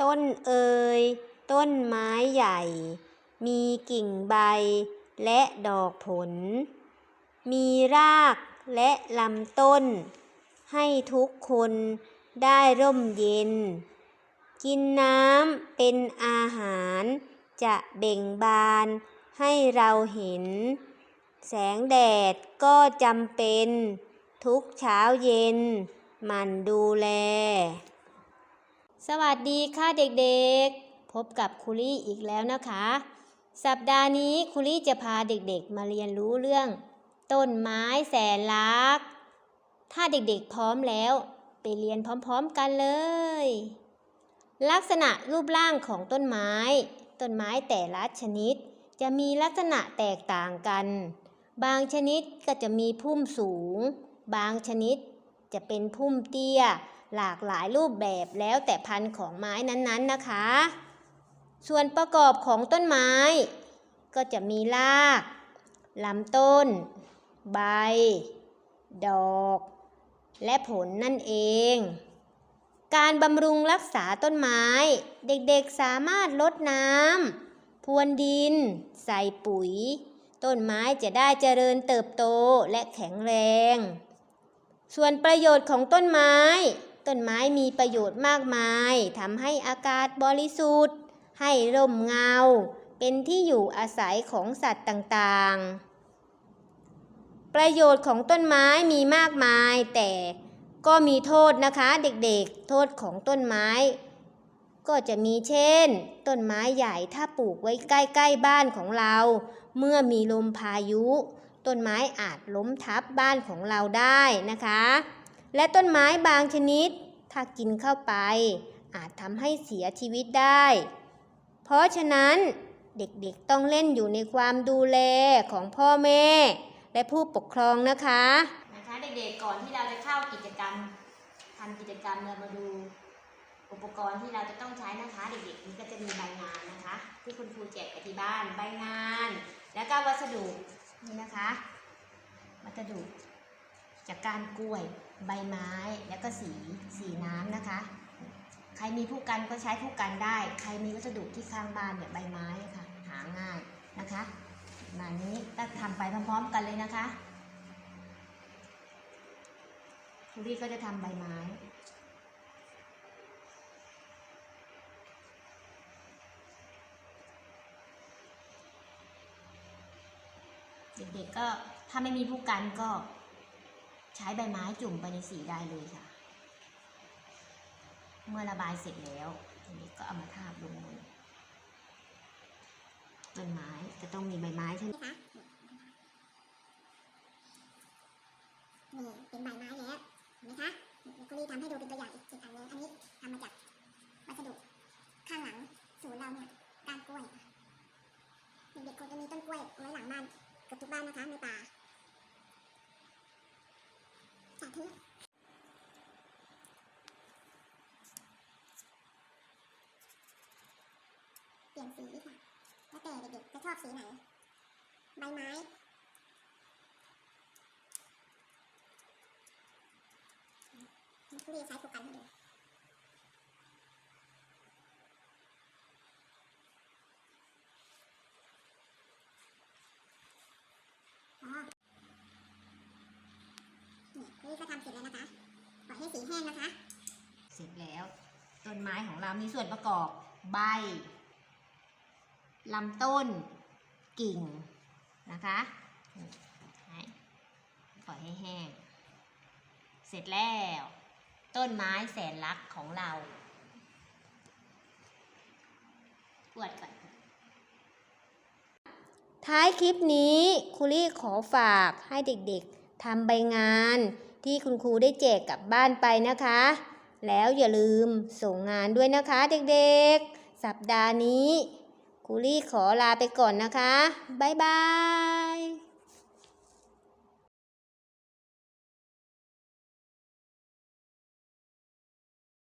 ต้นเอย ต้นไม้ใหญ่ มีกิ่งใบและดอกผล มีรากและลำต้น ให้ทุกคนได้ร่มเย็น กินน้ำเป็นอาหารจะเบ่งบานให้เราเห็น แสงแดดก็จำเป็น ทุกเช้าเย็นมันดูแล สวัสดีค่ะเด็กๆ พบกับครูลี่อีกแล้วนะคะ สัปดาห์นี้ครูลี่จะพาเด็กๆมาเรียนรู้เรื่อง ต้นไม้แสนรัก ถ้าเด็กๆพร้อมแล้ว ไปเรียนพร้อมๆกันเลย ลักษณะรูปร่างของต้นไม้ ต้นไม้แต่ละชนิด จะมีลักษณะแตกต่างกัน บางชนิดก็จะมีพุ่มสูง บางชนิดจะเป็นพุ่มเตี้ย หลากหลายรูปแบบแล้วแต่พันธุ์ของไม้นั้นๆนะคะ ส่วนประกอบของต้นไม้ ก็จะมีรากลำต้น ใบ ดอก และผลนั่นเอง การบำรุงรักษาต้นไม้ เด็กๆสามารถลดน้ำพรวนดิน ใส่ปุ๋ย ต้นไม้จะได้เจริญเติบโตและแข็งแรงส่วนประโยชน์ของต้นไม้ ต้นไม้มีประโยชน์มากมายทำให้อากาศบริสุทธิ์ ให้ร่มเงา เป็นที่อยู่อาศัยของสัตว์ต่างๆ ประโยชน์ของต้นไม้มีมากมาย แต่ก็มีโทษนะคะเด็กๆ โทษของต้นไม้ ก็จะมีเช่น ต้นไม้ใหญ่ถ้าปลูกไว้ใกล้ๆบ้านของเรา เมื่อมีลมพายุ ต้นไม้อาจล้มทับบ้านของเราได้นะคะ และต้นไม้บางชนิด ถ้ากินเข้าไป อาจทำให้เสียชีวิตได้ เพราะฉะนั้นเด็กๆต้องเล่นอยู่ในความดูแลของพ่อแม่ และผู้ปกครองนะคะนะคะเด็กๆก่อนที่เราจะเข้ากิจกรรมทำกิจกรรมเรามาดูอุปกรณ์ที่เราจะต้องใช้นะคะ เด็กๆนี่ก็จะมีใบงานนะคะ ที่คุณครูแจกไปที่บ้านใบงาน แล้วก็วัสดุนี่นะคะ วัสดุ จากการกล้วยใบไม้แล้วก็สีสีน้ำนะคะ ใครมีผู้กันก็ใช้ผู้กันได้ ใครมีวัสดุที่ข้างบ้านเนี่ยใบไม้ค่ะ หาง่ายนะคะมานี้ก็ทำไปพร้อมๆกันเลยนะคะคุณพี่ก็จะทำใบไม้เด็กๆก็ถ้าไม่มีผู้กันก็ ใช้ใบไม้จุ่มไปในสีได้เลยค่ะ เมื่อระบายเสร็จแล้วทีนี้ก็เอามาทาบลงบนต้นไม้จะต้องมีใบไม้ใช่ไหมคะนี่เป็นใบไม้แล้วเห็นไหมคะก็รีทำให้ดูเป็นตัวอย่างอีกอีกอันนึงอันนี้ทำมาจากวัสดุข้างหลังศูนย์เราเนี่ยก้านกล้วยเด็กๆคงจะมีต้นกล้วยไว้หลังบ้านเกือบทุกบ้านนะคะในป่าสาธุเปลี่ยนสีค่ะแล้วแต่เด็กๆจะชอบสีไหน ใบไม้ทุเรียนใช้ผูกกันให้ดูอ๋อเนี่ยทุเรียนก็ทำเสร็จแล้วนะคะ ปล่อยให้สีแห้งนะคะ เสร็จแล้ว ต้นไม้ของเรามีส่วนประกอบใบ ลำต้นกิ่งนะคะปล่อยให้แห้ง เสร็จแล้ว ต้นไม้แสนรักของเราปวดก่อนท้ายคลิปนี้ครูลี่ขอฝากให้เด็กๆทำใบงานที่คุณครูได้แจกกลับบ้านไปนะคะ แล้วอย่าลืมส่งงานด้วยนะคะเด็กๆ สัปดาห์นี้ ครูลี่ขอลาไปก่อนนะคะ บ๊ายบาย